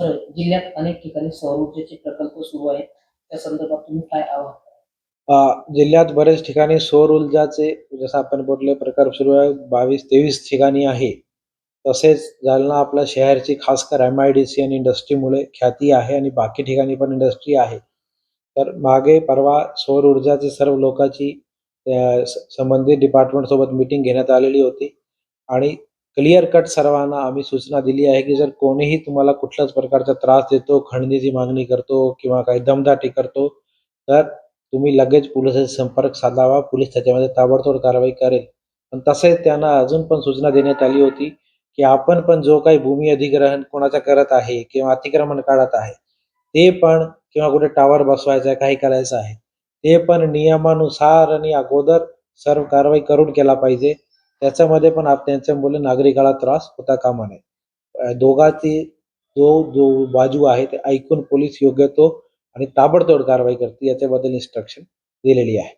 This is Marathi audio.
तर जिल्ह्यात अनेक ठिकाणी सौर ऊर्जेचे प्रकल्प सुरू आहेत. त्या संदर्भात तुम्ही काय आवाहन जिल्ह्यात बरेच ठिकाणी सौर ऊर्जाचे जसं आपण बोलले प्रकार सुरू आहे. बावीस तेवीस ठिकाणी आहे. तसेच जालना आपल्या शहरची खासकर एम आय डी सी आणि इंडस्ट्रीमुळे ख्याती आहे आणि बाकी ठिकाणी पण इंडस्ट्री आहे. तर मागे परवा सौर ऊर्जाचे सर्व लोकांची संबंधित डिपार्टमेंट सोबत मीटिंग घेण्यात आलेली होती. आणि क्लिअर कट सर्वांना आम्ही सूचना दिली आहे की जर कोणीही तुम्हाला कुठल्याच प्रकारचा त्रास देतो खंडणीची मागणी करतो किंवा काही दमदाटी करतो तर तुम्ही लगेच पोलिसांशी संपर्क साधावा. पोलीस त्याच्यामध्ये ताबडतोब कारवाई करेल. पण तसेच त्यांना अजून पण सूचना देण्यात आली होती की आपण पण जो काही भूमी अधिग्रहण कोणाचा करत आहे किंवा अतिक्रमण काढत आहे ते पण किंवा कुठे टावर बसवायचा आहे काही करायचं आहे ते पण नियमानुसार आणि अगोदर सर्व कारवाई करून केला पाहिजे. त्याच्यामध्ये पण आप त्यांच्यामुळे नागरिकाला त्रास होता कामा नये. दोघाची दोघांची जो जो बाजू आहे ते ऐकून पोलीस योग्य तो आणि ताबडतोब कारवाई करते याच्याबद्दल इन्स्ट्रक्शन दिलेली आहे.